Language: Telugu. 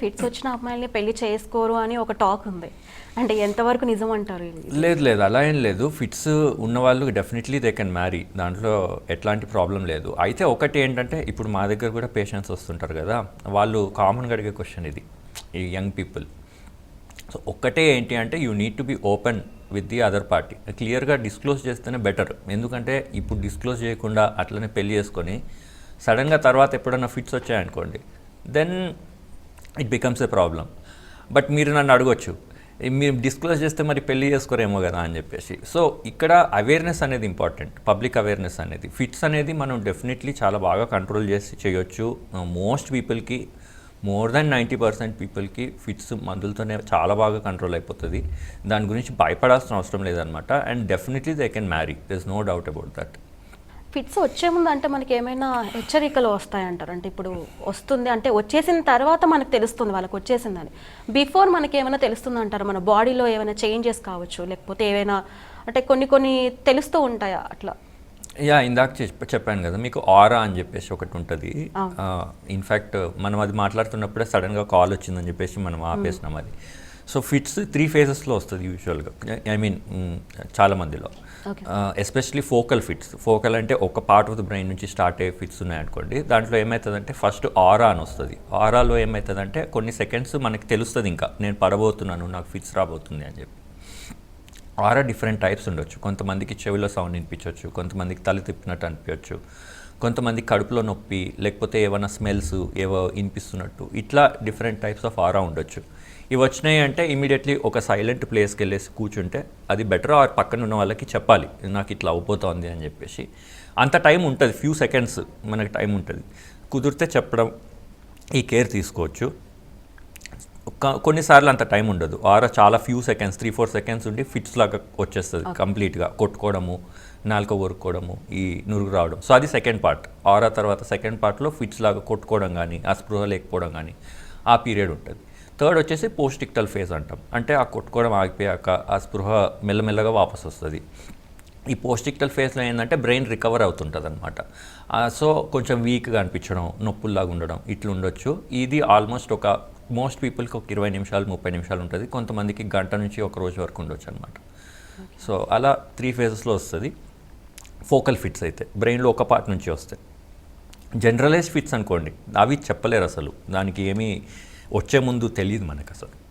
ఫిట్స్ వచ్చిన అమ్మాయిల్ని పెళ్ళి చేసుకోరు అని ఒక టాక్ ఉంది. అంటే ఎంతవరకు నిజం అంటారు లేదు లేదు. అలా ఏం లేదు. ఫిట్స్ ఉన్నవాళ్ళు డెఫినెట్లీ దే కెన్ మ్యారీ దాంట్లో ఎట్లాంటి ప్రాబ్లం లేదు. అయితే ఒకటి ఏంటంటే ఇప్పుడు మా దగ్గర కూడా పేషెంట్స్ వస్తుంటారు కదా. వాళ్ళు కామన్గా అడిగే క్వశ్చన్ ఇది. ఈ యంగ్ పీపుల్ సో ఒక్కటే ఏంటి అంటే you need to be open with the other party క్లియర్గా డిస్క్లోజ్ చేస్తేనే బెటర్ ఎందుకంటే ఇప్పుడు డిస్క్లోజ్ చేయకుండా అట్లనే పెళ్ళి చేసుకొని సడన్గా తర్వాత ఎప్పుడైనా fits వచ్చాయనుకోండి then it becomes a problem but మీరు నన్ను అడగొచ్చు. మీరు డిస్క్లోజ్ చేస్తే మరి పెళ్ళి చేసుకోరేమో కదా అని చెప్పేసి. సో ఇక్కడ అవేర్నెస్ అనేది ఇంపార్టెంట్ పబ్లిక్ అవేర్నెస్ అనేది. ఫిట్స్ అనేది మనం డెఫినెట్లీ చాలా బాగా కంట్రోల్ చేసి చేయొచ్చు. మోస్ట్ పీపుల్కి మోర్ దాన్ నైంటీ పర్సెంట్ పీపుల్కి ఫిట్స్ మందులతోనే చాలా బాగా కంట్రోల్ అయిపోతుంది. దాని గురించి భయపడాల్సిన అవసరం లేదనమాట and definitely they can marry there is no doubt about that fits వచ్చే ముందు అంటే మనకి ఏమైనా హెచ్చరికలు వస్తాయంటారు? అంటే ఇప్పుడు వస్తుంది అంటే వచ్చేసిన తర్వాత మనకు తెలుస్తుంది వాళ్ళకి వచ్చేసిందని. బిఫోర్ మనకి ఏమైనా తెలుస్తుంది అంటారు మన బాడీలో ఏమైనా చేంజెస్ కావచ్చు? లేకపోతే ఏమైనా అంటే కొన్ని కొన్ని తెలుస్తూ ఉంటాయా అట్లా? యా ఇందాక చెప్- చెప్పాను కదా మీకు ఆరా అని చెప్పేసి ఒకటి ఉంటుంది. ఇన్ఫ్యాక్ట్ మనం అది మాట్లాడుతున్నప్పుడే సడన్గా కాల్ వచ్చిందని చెప్పేసి మనం ఆపేసినాం అది. సో ఫిట్స్ త్రీ ఫేజెస్లో వస్తుంది యూజువల్గా ఐ మీన్ చాలా మందిలో. Okay. Especially focal fits focal అంటే ఒక పార్ట్ ఆఫ్ ద బ్రెయిన్ నుంచి స్టార్ట్ అయ్యే ఫిట్స్ ఉన్నాయనుకోండి. దాంట్లో ఏమవుతుందంటే ఫస్ట్ ఆరా అని వస్తుంది. ఆరాలో ఏమవుతుందంటే కొన్ని సెకండ్స్ మనకి తెలుస్తుంది ఇంకా. నేను పడబోతున్నాను నాకు ఫిట్స్ రాబోతుంది అని చెప్పి. ఆరా డిఫరెంట్ టైప్స్ ఉండొచ్చు. కొంతమందికి చెవిలో సౌండ్ వినిపించవచ్చు కొంతమందికి తల తిప్పినట్టు అనిపించవచ్చు కొంతమంది కడుపులో నొప్పి లేకపోతే ఏమైనా స్మెల్స్ ఏవో వినిపిస్తున్నట్టు. ఇట్లా డిఫరెంట్ టైప్స్ ఆఫ్ ఆరా ఉండొచ్చు. ఇవి వచ్చినాయి అంటే ఇమీడియట్లీ ఒక సైలెంట్ ప్లేస్కి వెళ్ళేసి కూర్చుంటే అది బెటర్ ఆ పక్కన ఉన్న వాళ్ళకి చెప్పాలి నాకు ఇట్లా అవుపోతోంది అని చెప్పేసి. అంత టైం ఉంటుంది ఫ్యూ సెకండ్స్ మనకి టైం ఉంటుంది. కుదిరితే చెప్పడం ఈ కేర్ తీసుకోవచ్చు. కొన్నిసార్లు అంత టైం ఉండదు. ఆర చాలా few seconds three four seconds ఉండి ఫిట్స్ లాగా వచ్చేస్తుంది. కంప్లీట్గా కొట్టుకోవడము నాలుక కొరుక్కోవడము ఈ నురుగు రావడం. సో అది సెకండ్ పార్ట్ ఆరా తర్వాత సెకండ్ పార్ట్లో ఫిట్స్ లాగా కొట్టుకోవడం కానీ ఆ స్పృహ లేకపోవడం కానీ ఆ పీరియడ్ ఉంటుంది. థర్డ్ వచ్చేసి పోస్టిక్టల్ ఫేజ్ అంటాం. అంటే ఆ కొట్టుకోవడం ఆగిపోయాక ఆ స్పృహ మెల్లమెల్లగా వాపస్ వస్తుంది. ఈ పోస్టిక్టల్ ఫేస్లో ఏంటంటే బ్రెయిన్ రికవర్ అవుతుంటుంది అనమాట సో కొంచెం వీక్గా అనిపించడం నొప్పుల్లాగా ఉండడం ఇట్లా ఉండొచ్చు ఇది ఆల్మోస్ట్ ఒక మోస్ట్ పీపుల్కి ఒక ఇరవై నిమిషాలు ముప్పై నిమిషాలు ఉంటుంది. కొంతమందికి గంట నుంచి ఒక రోజు వరకు ఉండొచ్చు అనమాట సో అలా త్రీ ఫేజెస్లో వస్తుంది. ఫోకల్ ఫిట్స్ అయితే బ్రెయిన్లో ఒక పార్ట్ నుంచి వస్తాయి. జనరలైజ్ ఫిట్స్ అనుకోండి అవి చెప్పలేరు అసలు. దానికి ఏమీ వచ్చే ముందు తెలియదు మనకు అసలు